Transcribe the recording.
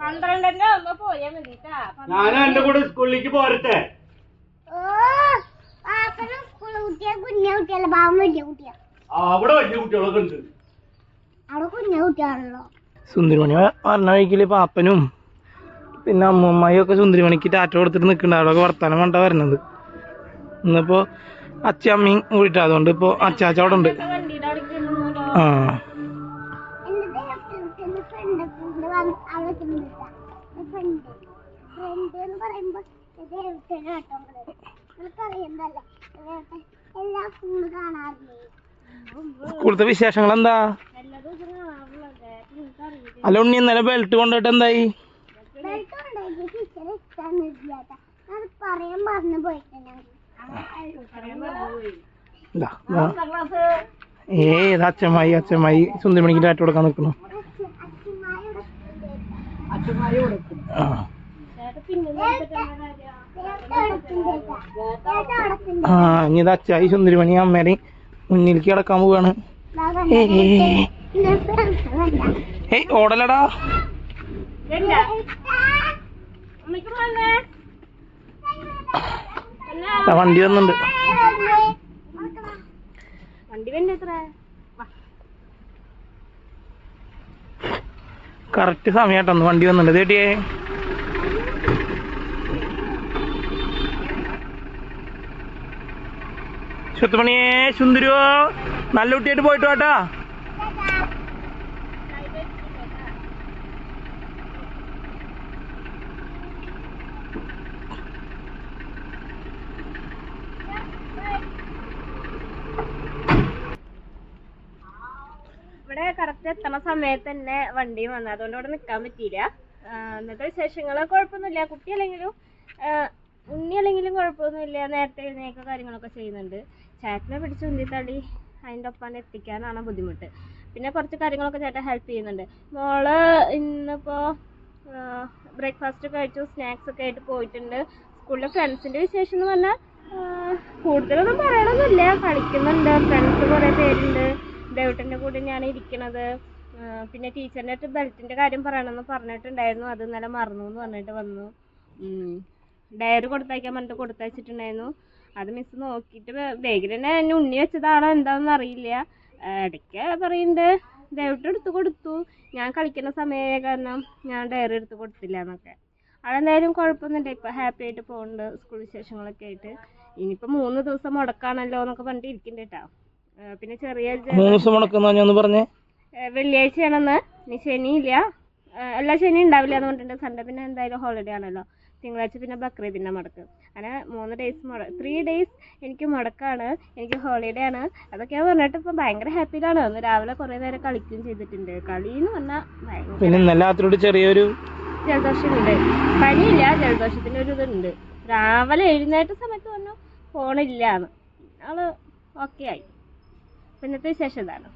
പന്ത്രണ്ടന്റെ പോയാ ഞാൻ എന്റെ കൂടെ സ്കൂളിലേക്ക് പോരട്ടെ. അവിടെ വലിയ കുട്ടികളൊക്കെ ഉണ്ട്. അവിടെ കുഞ്ഞ സുന്ദരിമണി പറഞ്ഞ വഴിക്കിൽ പാപ്പനും പിന്നെ അമ്മൂമ്മയും ഒക്കെ സുന്ദരിമണിക്ക് ടാറ്റ കൊടുത്തിട്ട് നിൽക്കുന്നുണ്ട്. അവിടെ വർത്താനം കണ്ട വരണത് ഇന്നിപ്പോ അച്ഛ അമ്മയും കൂടിയിട്ട്. അതുകൊണ്ട് ഇപ്പൊ അച്ചാച്ച അവിടെ ഉണ്ട്. ആ. എല്ലാ സ്കൂളത്തെ വിശേഷങ്ങൾ എന്താ അല്ല ഉണ്ണി ഇന്നലെ ബെൽറ്റ് കൊണ്ടിട്ട് എന്തായി? ബെൽറ്റ് അത്. ഏ അച്ഛമായി അച്ഛമായി സുന്ദരമണിക്ക് ഡാറ്റ കൊടുക്കാൻ അച്ഛന്മാരെ ആ. ചേട്ടാ പിന്നെ നോക്കിട്ടെന്താ കാര്യം? ആ ഇനി ഇത് അച്ചായി സുന്ദരിമണി അമ്മേടെയും മുന്നിലേക്ക് കിടക്കാൻ പോവാണ്. ഏയ് ഓടലടാ. വണ്ടി. വന്നുണ്ട് വണ്ടി എത്ര കറക്റ്റ് സമയമായിട്ടൊന്ന് വണ്ടി വന്നിട്ടുണ്ട്. ചേട്ടിയേ ശുത്തുമണിയേ സുന്ദരിയോ നല്ല കുട്ടിയായിട്ട് പോയിട്ട് വാട്ടാ ഇവിടെ കറക്റ്റ് എത്തണ സമയത്ത് തന്നെ വണ്ടിയും വന്നു. അതുകൊണ്ട് ഇവിടെ നിൽക്കാൻ പറ്റിയില്ല. എന്നിട്ട് വിശേഷങ്ങൾ കുഴപ്പമൊന്നുമില്ല. കുട്ടി അല്ലെങ്കിലും ഉണ്ണി അല്ലെങ്കിലും കുഴപ്പമൊന്നുമില്ല. നേരത്തെ എഴുന്നേക്ക കാര്യങ്ങളൊക്കെ ചെയ്യുന്നുണ്ട്. ചേട്ടനെ പിടിച്ച് ഉന്തി തള്ളി അതിന്റെ ഒപ്പം എത്തിക്കാനാണ് ബുദ്ധിമുട്ട്. പിന്നെ കുറച്ച് കാര്യങ്ങളൊക്കെ ചേട്ടൻ ഹെൽപ്പ് ചെയ്യുന്നുണ്ട്. മോൾ ഇന്നിപ്പോ ബ്രേക്ക്ഫാസ്റ്റ് കഴിച്ചു സ്നാക്സ് ഒക്കെ ആയിട്ട് പോയിട്ടുണ്ട്. സ്കൂളിലെ ഫ്രണ്ട്സിന്റെ വിശേഷം എന്ന് പറഞ്ഞാൽ കൂടുതലൊന്നും പറയണമെന്നില്ല കളിക്കുന്നുണ്ട്. ഫ്രണ്ട്സ് കുറേ പേരുണ്ട്. ദേവട്ടന്റെ കൂടെ ഞാൻ ഇരിക്കണത് പിന്നെ ടീച്ചറിന്റെ അടുത്ത് ബെൽറ്റിന്റെ കാര്യം പറയണമെന്ന് പറഞ്ഞിട്ടുണ്ടായിരുന്നു. അത് ഇന്നലെ മറന്നു എന്ന് പറഞ്ഞിട്ട് വന്നു. ഡയറി കൊടുത്തയക്കാൻ പറഞ്ഞിട്ട് കൊടുത്തയച്ചിട്ടുണ്ടായിരുന്നു. അത് മിസ് നോക്കിയിട്ട് ബാഗിൽ തന്നെ എന്നെ ഉണ്ണി വെച്ചതാണോ എന്താണെന്ന് അറിയില്ല. ഇടയ്ക്ക് പറയുന്നുണ്ട് ദേവട്ട് എടുത്ത് കൊടുത്തു. ഞാൻ കളിക്കുന്ന സമയമായ കാരണം ഞാൻ ഡയറി എടുത്ത് കൊടുത്തില്ല എന്നൊക്കെ. അതെന്തായാലും കുഴപ്പമൊന്നുമില്ല. ഇപ്പോൾ ഹാപ്പി ആയിട്ട് പോകുന്നുണ്ട് സ്കൂൾ വിശേഷങ്ങളൊക്കെ ആയിട്ട്. ഇനിയിപ്പോൾ മൂന്ന് ദിവസം മുടക്കാണല്ലോ എന്നൊക്കെ പറഞ്ഞിട്ട് ഇരിക്കുന്നുണ്ട് കേട്ടോ. പിന്നെ ചെറിയ ദിവസം മുടക്കുന്ന ഒന്ന് പറഞ്ഞേ? വെള്ളിയാഴ്ചയാണെന്ന്. ഇനി ശനിയില്ല ഇല്ല. എല്ലാ ശനി ഉണ്ടാവില്ല എന്ന് പറഞ്ഞിട്ടുണ്ട്. സൺഡേ പിന്നെ എന്തായാലും ഹോളിഡേ ആണല്ലോ. തിങ്കളാഴ്ച പിന്നെ ബക്രീദിന്റെ മുടക്ക്. അങ്ങനെ മൂന്ന് ഡേയ്സ് മുട ത്രീ ഡേയ്സ് എനിക്ക് മുടക്കാണ്. എനിക്ക് ഹോളിഡേ ആണ്. അതൊക്കെ പറഞ്ഞിട്ട് ഇപ്പം ഭയങ്കര ഹാപ്പിയിലാണ് ഒന്ന് രാവിലെ കുറേ നേരം കളിക്കുകയും ചെയ്തിട്ടുണ്ട്. കളി എന്ന് പറഞ്ഞാൽ പിന്നെ ഇന്നലെ ചെറിയൊരു ജലദോഷമുണ്ട്. പനിയില്ല ജലദോഷത്തിന്റെ ഒരു ഇതുണ്ട്. രാവിലെ എഴുന്നേറ്റ സമയത്ത് പറഞ്ഞു ഫോണില്ല ആൾ ഓക്കെ ആയി. പിന്നത്തെ വിശേഷം ഇതാണ്